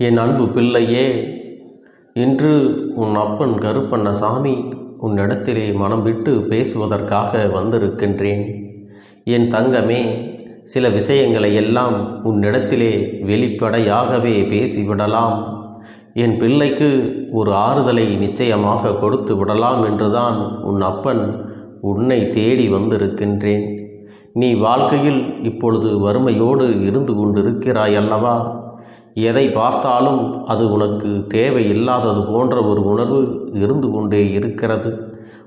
என் அன்பு பிள்ளையே இன்று உன் அப்பன் கருப்பண்ணசாமி உன்னிடத்திலே மனம் விட்டு பேசுவதற்காக வந்திருக்கின்றேன். என் தங்கமே சில விஷயங்களை எல்லாம் உன்னிடத்திலே வெளிப்படையாகவே பேசிவிடலாம். என் பிள்ளைக்கு ஒரு ஆறுதலை நிச்சயமாக கொடுத்து விடலாம் என்றுதான் உன் அப்பன் உன்னை தேடி வந்திருக்கின்றேன். நீ வாழ்க்கையில் இப்பொழுது வறுமையோடு இருந்து கொண்டிருக்கிறாய் அல்லவா எதை பார்த்தாலும் அது உனக்கு தேவையில்லாதது போன்ற ஒரு உணர்வு இருந்து கொண்டே இருக்கிறது.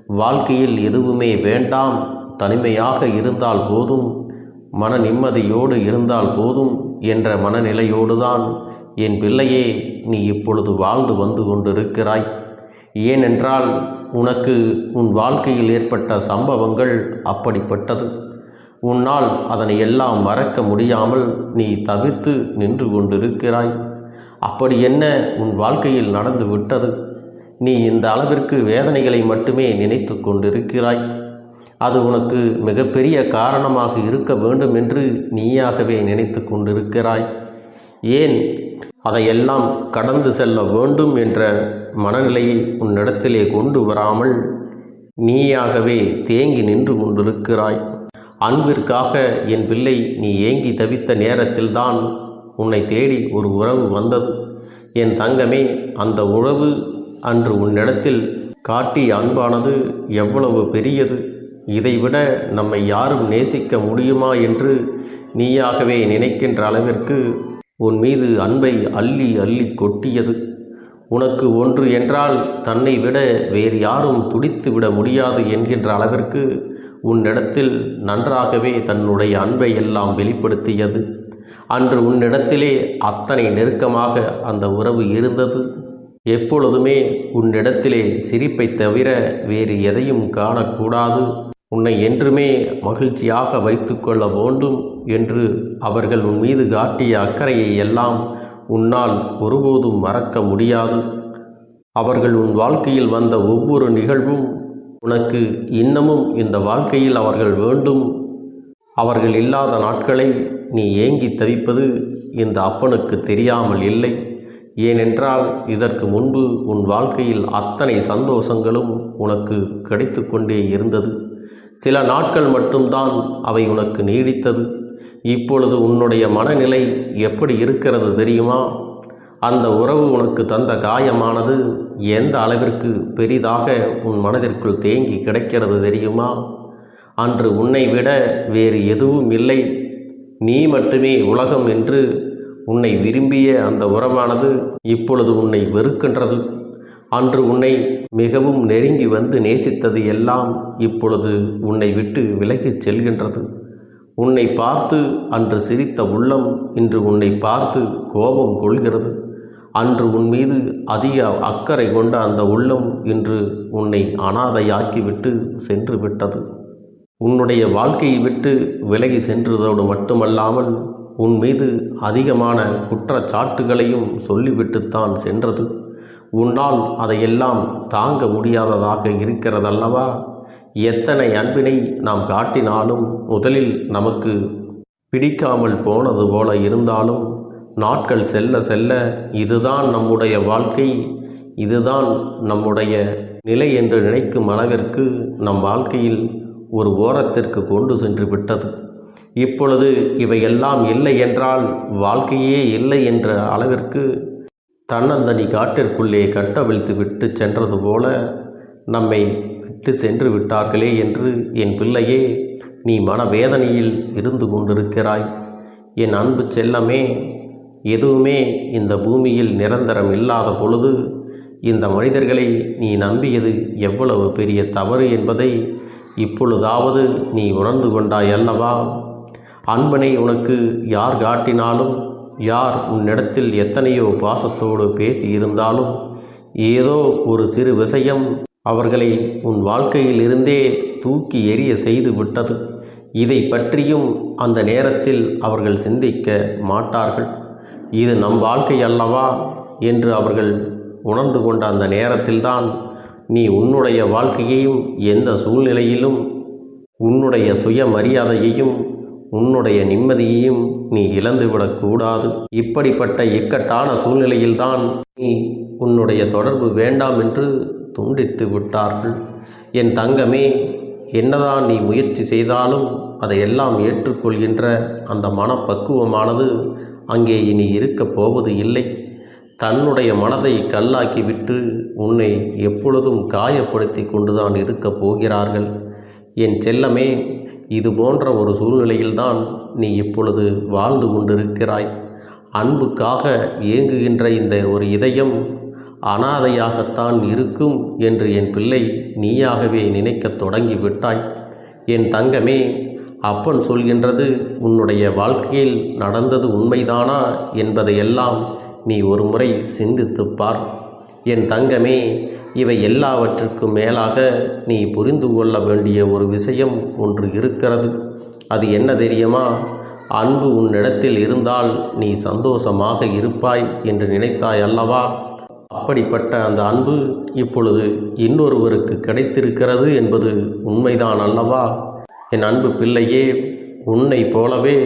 வாழ்க்கையில் எதுவுமே வேண்டாம். தனிமையாக இருந்தால் போதும். மன நிம்மதியோடு இருந்தால் போதும் என்ற மனநிலையோடு தான் என் பிள்ளையே நீ இப்பொழுது வாழ்ந்து வந்து கொண்டிருக்கிறாய். ஏனென்றால் உனக்கு உன் வாழ்க்கையில் ஏற்பட்ட சம்பவங்கள் அப்படிப்பட்டது. உன்னால் அதனை எல்லாம் மறக்க முடியாமல் நீ தவிர்த்து நின்று கொண்டிருக்கிறாய். அப்படி என்ன உன் வாழ்க்கையில் நடந்து விட்டது? நீ இந்த அளவிற்கு வேதனைகளை மட்டுமே நினைத்து கொண்டிருக்கிறாய். அது உனக்கு மிகப்பெரிய காரணமாக இருக்க வேண்டும் என்று நீயாகவே நினைத்து கொண்டிருக்கிறாய். ஏன் அதையெல்லாம் கடந்து செல்ல வேண்டும் என்ற மனநிலையை உன்னிடத்திலே கொண்டு வராமல் நீயாகவே தேங்கி நின்று கொண்டிருக்கிறாய். அன்பிற்காக என் பிள்ளை நீ ஏங்கி தவித்த நேரத்தில்தான் உன்னை தேடி ஒரு உறவு வந்தது. என் தங்கமே அந்த உறவு அன்று உன்னிடத்தில் காட்டிய அன்பானது எவ்வளவு பெரியது. இதைவிட நம்மை யாரும் நேசிக்க முடியுமா என்று நீயாகவே நினைக்கின்ற அளவிற்கு உன் மீது அன்பை அள்ளி அள்ளி கொட்டியது. உனக்கு ஒன்று என்றால் தன்னை விட வேறு யாரும் துடித்து விட முடியாது என்கின்ற அளவிற்கு உன்னிடத்தில் நன்றாகவே தன்னுடைய அன்பை எல்லாம் வெளிப்படுத்தியது. அன்று உன்னிடத்திலே அத்தனை நெருக்கமாக அந்த உறவு இருந்தது. எப்பொழுதுமே உன்னிடத்திலே சிரிப்பை தவிர வேறு எதையும் காணக்கூடாது. உன்னை என்றுமே மகிழ்ச்சியாக வைத்துக்கொள்ள வேண்டும் என்று அவர்கள் உன் மீது காட்டிய அக்கறையை எல்லாம் உன்னால் ஒருபோதும் மறக்க முடியாது. அவர்கள் உன் வாழ்க்கையில் வந்த ஒவ்வொரு நிகழ்வும் உனக்கு இன்னமும் இந்த வாழ்க்கையில் அவர்கள் வேண்டும். அவர்கள் இல்லாத நாட்களை நீ ஏங்கி தவிப்பது இந்த அப்பனுக்கு தெரியாமல் இல்லை. ஏனென்றால் இதற்கு முன்பு உன் வாழ்க்கையில் அத்தனை சந்தோஷங்களும் உனக்கு கிடைத்து கொண்டே இருந்தது. சில நாட்கள் மட்டும்தான் அவை உனக்கு நீடித்தது. இப்பொழுது உன்னுடைய மனநிலை எப்படி இருக்கிறது தெரியுமா? அந்த உறவு உனக்கு தந்த காயமானது எந்த அளவிற்கு பெரிதாக உன் மனதிற்குள் தேங்கி கிடக்கிறது தெரியுமா? அன்று உன்னை விட வேறு எதுவும் இல்லை. நீ மட்டுமே உலகம் என்று உன்னை விரும்பிய அந்த உறவானது இப்பொழுது உன்னை வெறுக்கின்றது. அன்று உன்னை மிகவும் நெருங்கி வந்து நேசித்தது எல்லாம் இப்பொழுது உன்னை விட்டு விலகிச் செல்கின்றது. உன்னை பார்த்து அன்று சிரித்த உள்ளம் இன்று உன்னை பார்த்து கோபம் கொள்கிறது. அன்று உன் மீது அதிக அக்கறை கொண்ட அந்த உள்ளம் இன்று உன்னை அனாதையாக்கிவிட்டு சென்று விட்டது உன்னுடைய வாழ்க்கையை விட்டு விலகி சென்றதோடு மட்டுமல்லாமல் உன் மீது அதிகமான குற்றச்சாட்டுகளையும் சொல்லிவிட்டுத்தான் சென்றது. உன்னால் அதையெல்லாம் தாங்க முடியாததாக இருக்கிறதல்லவா? எத்தனை அன்பினை நாம் காட்டினாலும் முதலில் நமக்கு பிடிக்காமல் போனது போல இருந்தாலும் நாட்கள் செல்ல செல்ல இதுதான் நம்முடைய வாழ்க்கை இதுதான் நம்முடைய நிலை என்று நினைக்கும் அளவிற்கு நம் வாழ்க்கையில் ஒரு ஓரத்திற்கு கொண்டு சென்று விட்டது. இப்பொழுது இவையெல்லாம் இல்லை என்றால் வாழ்க்கையே இல்லை என்ற அளவிற்கு தன்னந்தனி காட்டிற்குள்ளே கட்டவிழ்த்து விட்டு சென்றது போல நம்மை விட்டு சென்று விட்டார்களே என்று என் பிள்ளையே நீ மனவேதனையில் இருந்து கொண்டிருக்கிறாய். என் அன்பு செல்லமே எதுவுமே இந்த பூமியில் நிரந்தரம் இல்லாத பொழுது இந்த மனிதர்களை நீ நம்பியது எவ்வளவு பெரிய தவறு என்பதை இப்பொழுதாவது நீ உணர்ந்து கொண்டாய் அல்லவா? அன்பனை உனக்கு யார் காட்டினாலும் யார் உன்னிடத்தில் எத்தனையோ பாசத்தோடு பேசி இருந்தாலும் ஏதோ ஒரு சிறு விஷயம் அவர்களை உன் வாழ்க்கையில் இருந்தே தூக்கி எறிய செய்து விட்டது. இதை பற்றியும் அந்த நேரத்தில் அவர்கள் சிந்திக்க மாட்டார்கள். இது நம் வாழ்க்கை அல்லவா? என்று அவர்கள் உணர்ந்து கொண்ட அந்த நேரத்தில்தான் நீ உன்னுடைய வாழ்க்கையையும் எந்த சூழ்நிலையிலும் உன்னுடைய சுயமரியாதையையும் உன்னுடைய நிம்மதியையும் நீ இழந்துவிடக்கூடாது இப்படிப்பட்ட இக்கட்டான சூழ்நிலையில்தான் நீ உன்னுடைய தொடர்பு வேண்டாம் என்று துண்டித்து விட்டார்கள். என் தங்கமே என்னதான் நீ முயற்சி செய்தாலும் அதையெல்லாம் ஏற்றுக்கொள்கின்ற அந்த மனப்பக்குவமானது அங்கே இனி இருக்கப் போவது இல்லை. தன்னுடைய மனதை கல்லாக்கிவிட்டு உன்னை எப்பொழுதும் காயப்படுத்தி கொண்டுதான் இருக்கப் போகிறார்கள். என் செல்லமே இது போன்ற ஒரு சூழ்நிலையில்தான் நீ இப்பொழுது வாழ்ந்து கொண்டிருக்கிறாய். அன்புக்காக ஏங்குகின்ற இந்த ஒரு இதயம் அனாதையாகத்தான் இருக்கும் என்று என் பிள்ளை நீயாகவே நினைக்கத் தொடங்கி விட்டாய். என் தங்கமே அப்பன் சொல்கின்றது உன்னுடைய வாழ்க்கையில் நடந்தது உண்மைதானா? என்பதையெல்லாம் நீ ஒரு முறை சிந்தித்துப் பார். என் தங்கமே இவை எல்லாவற்றுக்கும் மேலாக நீ புரிந்து கொள்ள வேண்டிய ஒரு விஷயம் ஒன்று இருக்கிறது. அது என்ன தெரியுமா? அன்பு உன்னிடத்தில் இருந்தால் நீ சந்தோஷமாக இருப்பாய் என்று நினைத்தாய் அல்லவா? அப்படிப்பட்ட அந்த அன்பு இப்பொழுது இன்னொருவருக்கு கிடைத்திருக்கிறது என்பது உண்மைதான் அல்லவா? என் அன்பு பிள்ளையே உன்னை போலவே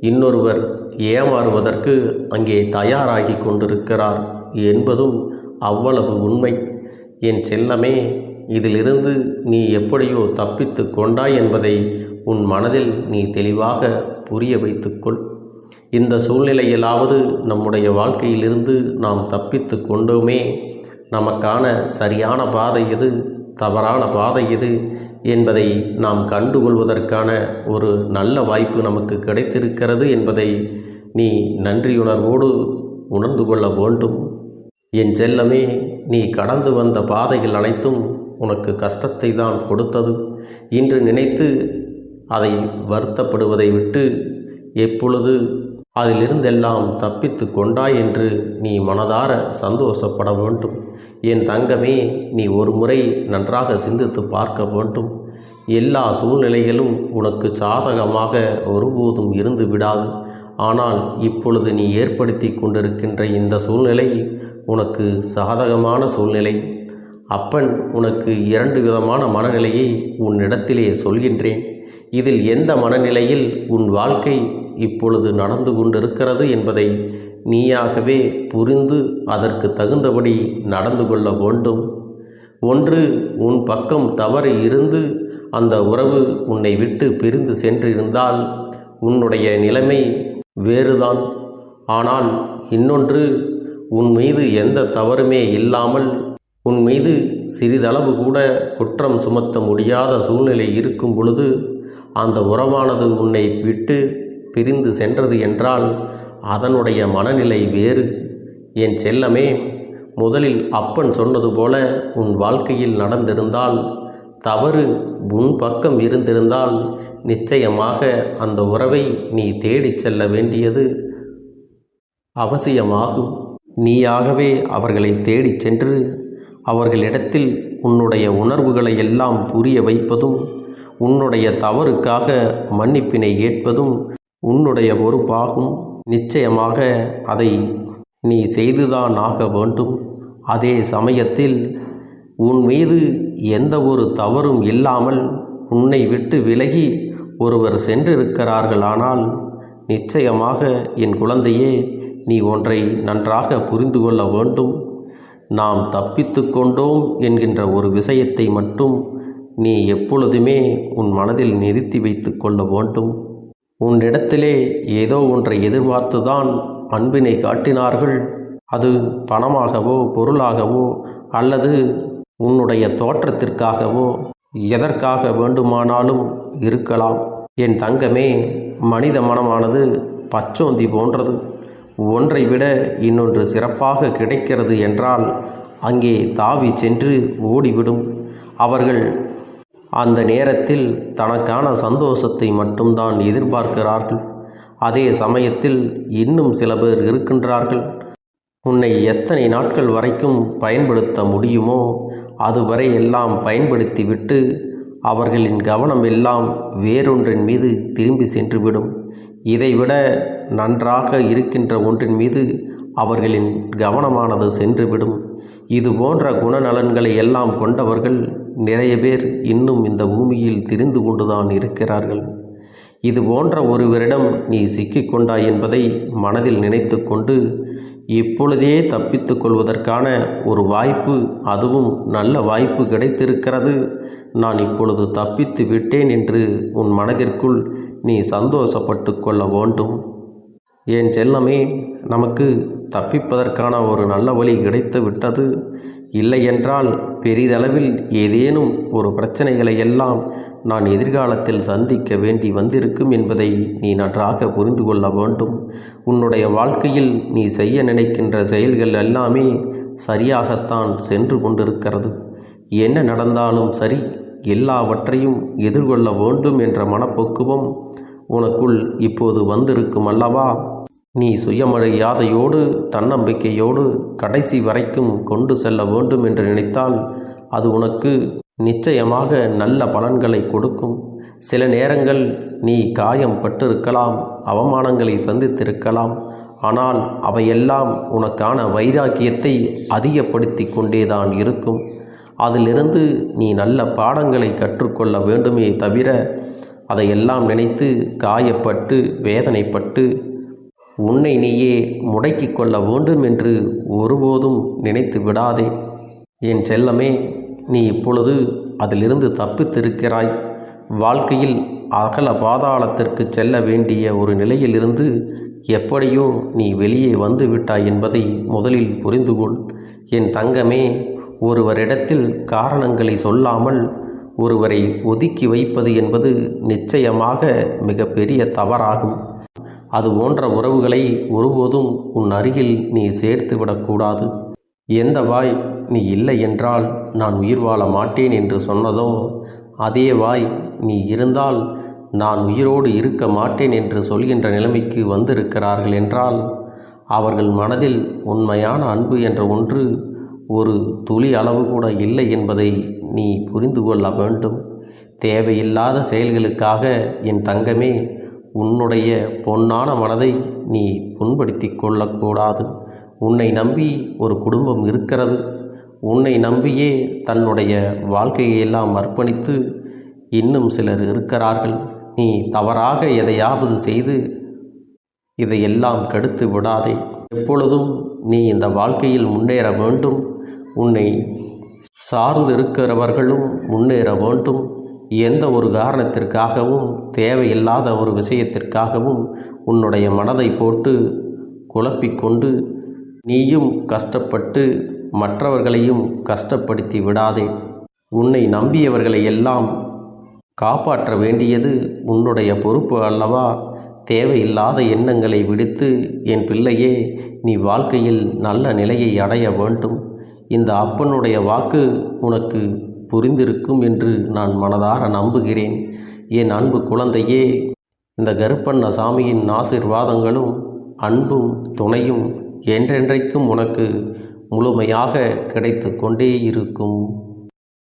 இன்னொருவர் ஏமாறுவதற்கு அங்கே தயாராகி கொண்டிருக்கிறார் என்பதும் அவ்வளவு உண்மை. என் செல்லமே இதிலிருந்து நீ எப்படியோ தப்பித்து கொண்டாய் என்பதை உன் மனதில் நீ தெளிவாக புரிய வைத்துக்கொள் இந்த சூழ்நிலையிலாவது நம்முடைய வாழ்க்கையிலிருந்து நாம் தப்பித்து கொண்டோமே. நமக்கான சரியான பாதை எது? தவறான பாதை எது? என்பதை நாம் கண்டுகொள்வதற்கான ஒரு நல்ல வாய்ப்பு நமக்கு கிடைத்திருக்கிறது என்பதை நீ நன்றியுணர்வோடு உணர்ந்து கொள்ள வேண்டும். என் செல்லமே நீ கடந்து வந்த பாதைகள் அனைத்தும் உனக்கு கஷ்டத்தை தான் கொடுத்தது. இன்று நினைத்து அதை வருத்தப்படுவதை விட்டு எப்பொழுது அதிலிருந்தெல்லாம் தப்பித்து கொண்டாய் என்று நீ மனதார சந்தோஷப்பட வேண்டும். என் தங்கமே நீ ஒரு முறை நன்றாக சிந்தித்து பார்க்க வேண்டும். எல்லா சூழ்நிலைகளும் உனக்கு சாதகமாக ஒருபோதும் இருந்து விடாது. ஆனால் இப்பொழுது நீ ஏற்படுத்தி கொண்டிருக்கின்ற இந்த சூழ்நிலை உனக்கு சாதகமான சூழ்நிலை. அப்பன் உனக்கு இரண்டு விதமான மனநிலையை உன்னிடத்திலே சொல்கின்றேன். இதில் எந்த மனநிலையில் உன் வாழ்க்கை இப்பொழுது நடந்து கொண்டிருக்கிறது என்பதை நீயாகவே புரிந்து அதற்கு தகுந்தபடி நடந்து கொள்ள வேண்டும். ஒன்று உன் பக்கம் தவறு இருந்து அந்த உறவு உன்னை விட்டு பிரிந்து சென்றிருந்தால் உன்னுடைய நிலைமை வேறுதான். ஆனால் இன்னொன்று உன் மீது எந்த தவறுமே இல்லாமல் உன் மீது சிறிதளவு கூட குற்றம் சுமத்த முடியாத சூழ்நிலை இருக்கும் பொழுது அந்த உறவானது உன்னை விட்டு பிரிந்து சென்றது என்றால் அதனுடைய மனநிலை வேறு. என் செல்லமே முதலில் அப்பன் சொன்னது போல உன் வாழ்க்கையில் நடந்திருந்தால் தவறு உன் பக்கம் இருந்திருந்தால் நிச்சயமாக அந்த உறவை நீ தேடிச் செல்ல வேண்டியது அவசியமாகும். நீயாகவே அவர்களை தேடிச் சென்று அவர்களிடத்தில் உன்னுடைய உணர்வுகளை எல்லாம் புரிய வைப்பதும் உன்னுடைய தவறுக்காக மன்னிப்பினை ஏற்பதும் உன்னுடைய பொறுப்பாகும். நிச்சயமாக அதை நீ செய்துதான் ஆக வேண்டும். அதே சமயத்தில் உன் மீது எந்த ஒரு தவறும் இல்லாமல் உன்னை விட்டு விலகி ஒருவர் சென்றிருக்கிறார்களானால் நிச்சயமாக என் குழந்தையே நீ ஒன்றை நன்றாக புரிந்து கொள்ள வேண்டும். நாம் தப்பித்து கொண்டோம் என்கின்ற ஒரு விஷயத்தை மட்டும் நீ எப்பொழுதுமே உன் மனதில் நிறுத்தி வைத்து கொள்ள வேண்டும். உன்னிடத்திலே ஏதோ ஒன்றை எதிர்பார்த்துதான் அன்பினை காட்டினார்கள். அது பணமாகவோ பொருளாகவோ அல்லது உன்னுடைய தோற்றத்திற்காகவோ எதற்காக வேண்டுமானாலும் இருக்கலாம். என் தங்கமே மனித மனமானது பச்சோந்தி போன்றது. ஒன்றை விட இன்னொன்று சிறப்பாக கிடைக்கிறது என்றால் அங்கே தாவி சென்று ஓடிவிடும். அவர்கள் அந்த நேரத்தில் தனக்கான சந்தோஷத்தை மட்டும்தான் எதிர்பார்க்கிறார்கள். அதே சமயத்தில் இன்னும் சில பேர் இருக்கின்றார்கள். உன்னை எத்தனை நாட்கள் வரைக்கும் பயன்படுத்த முடியுமோ அதுவரை எல்லாம் பயன்படுத்திவிட்டு அவர்களின் கவனம் எல்லாம் வேறொன்றின் மீது திரும்பி சென்றுவிடும். இதைவிட நன்றாக இருக்கின்ற ஒன்றின் மீது அவர்களின் கவனமானது சென்றுவிடும். இது போன்ற குணநலன்களை எல்லாம் கொண்டவர்கள் நிறைய பேர் இன்னும் இந்த பூமியில் திரிந்து கொண்டுதான் இருக்கிறார்கள். இது போன்ற ஒருவரிடம் நீ சிக்கிக்கொண்டாய் என்பதை மனதில் நினைத்து கொண்டு இப்பொழுதே தப்பித்து கொள்வதற்கான ஒரு வாய்ப்பு அதுவும் நல்ல வாய்ப்பு கிடைத்திருக்கிறது. நான் இப்பொழுது தப்பித்து விட்டேன் என்று உன் மனதிற்குள் நீ சந்தோஷப்பட்டு கொள்ள வேண்டும். என் செல்லமே நமக்கு தப்பிப்பதற்கான ஒரு நல்ல வழி கிடைத்து விட்டது இல்லையென்றால் பெரிதளவில் ஏதேனும் ஒரு பிரச்சனைகளை எல்லாம் நான் எதிர்காலத்தில் சந்திக்க வேண்டி வந்திருக்கும் என்பதை நீ நன்றாக புரிந்து கொள்ள வேண்டும். உன்னுடைய வாழ்க்கையில் நீ செய்ய நினைக்கின்ற செயல்கள் எல்லாமே சரியாகத்தான் சென்று கொண்டிருக்கிறது. என்ன நடந்தாலும் சரி எல்லாவற்றையும் எதிர்கொள்ள வேண்டும் என்ற மனப்பக்குவம் உனக்குள் இப்போது வந்திருக்கும் அல்லவா? நீ சுயமரியாதையோடு தன்னம்பிக்கையோடு கடைசி வரைக்கும் கொண்டு செல்ல வேண்டும் என்று நினைத்தால் அது உனக்கு நிச்சயமாக நல்ல பலன்களை கொடுக்கும். சில நேரங்கள் நீ காயம் பட்டிருக்கலாம் அவமானங்களை சந்தித்திருக்கலாம். ஆனால் அவையெல்லாம் உனக்கான வைராக்கியத்தை அதிகப்படுத்தி கொண்டேதான் இருக்கும். அதிலிருந்து நீ நல்ல பாடங்களை கற்றுக்கொள்ள வேண்டுமே தவிர அதையெல்லாம் நினைத்து காயப்பட்டு வேதனைப்பட்டு உன்னை நீயே முடக்கிக் கொள்ள வேண்டும் என்று ஒருபோதும் நினைத்து விடாதே. என் செல்லமே நீ இப்பொழுது அதிலிருந்து தப்பித்திருக்கிறாய். வாழ்க்கையில் அகல பாதாளத்திற்கு செல்ல வேண்டிய ஒரு நிலையிலிருந்து எப்படியோ நீ வெளியே வந்து விட்டாய் என்பதை முதலில் புரிந்து கொள். என் தங்கமே ஒருவரிடத்தில் காரணங்களை சொல்லாமல் ஒருவரை ஒதுக்கி வைப்பது என்பது நிச்சயமாக மிகப்பெரிய தவறாகும். அது போன்ற உறவுகளை ஒருபோதும் உன் அருகில் நீ சேர்த்து விடக்கூடாது. எந்த வாய் நீ இல்லை என்றால் நான் உயிர் வாழ மாட்டேன் என்று சொன்னதோ அதே வாய் நீ இருந்தால் நான் உயிரோடு இருக்க மாட்டேன் என்று சொல்கின்ற நிலைமைக்கு வந்திருக்கிறார்கள் என்றால் அவர்கள் மனதில் உண்மையான அன்பு என்ற ஒன்று ஒரு துளி அளவு கூட இல்லை என்பதை நீ புரிந்து கொள்ள வேண்டும். தேவையில்லாத செயல்களுக்காக என் தங்கமே உன்னுடைய பொன்னான மனதை நீ புண்படுத்தி கொள்ளக்கூடாது. உன்னை நம்பி ஒரு குடும்பம் இருக்கிறது. உன்னை நம்பியே தன்னுடைய வாழ்க்கையெல்லாம் அர்ப்பணித்து இன்னும் சிலர் இருக்கிறார்கள். நீ தவறாக எதையாவது செய்து இதையெல்லாம் கெடுத்து விடாதே. எப்பொழுதும் நீ இந்த வாழ்க்கையில் முன்னேற வேண்டும். உன்னை சார்ந்து இருக்கிறவர்களும் முன்னேற வேண்டும். எந்த ஒரு காரணத்திற்காகவும் தேவையில்லாத ஒரு விஷயத்திற்காகவும் உன்னுடைய மனதை போட்டு குழப்பிக்கொண்டு நீயும் கஷ்டப்பட்டு மற்றவர்களையும் கஷ்டப்படுத்தி விடாதே. உன்னை நம்பியவர்களை எல்லாம் காப்பாற்ற வேண்டியது உன்னுடைய பொறுப்பு அல்லவா? தேவையில்லாத எண்ணங்களை விடுத்து என் பிள்ளையே நீ வாழ்க்கையில் நல்ல நிலையை அடைய வேண்டும். இந்த அப்பனுடைய வாக்கு உனக்கு புரிந்திருக்கும் என்று நான் மனதார நம்புகிறேன். என் அன்பு குழந்தையே இந்த கருப்பண்ண சாமியின் ஆசிர்வாதங்களும் அன்பும் துணையும் என்றென்றைக்கும் உனக்கு முழுமையாக கிடைத்து கொண்டே இருக்கும்.